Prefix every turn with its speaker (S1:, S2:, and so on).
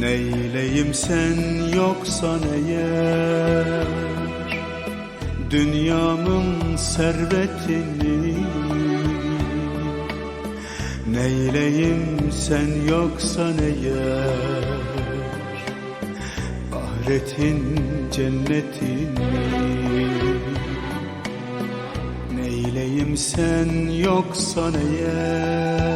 S1: Neyleyim sen yoksan eğer Dünyamın servetini. Neyleyim sen yoksan eğer Ahiretin cennetini. Neyleyim sen yoksan eğer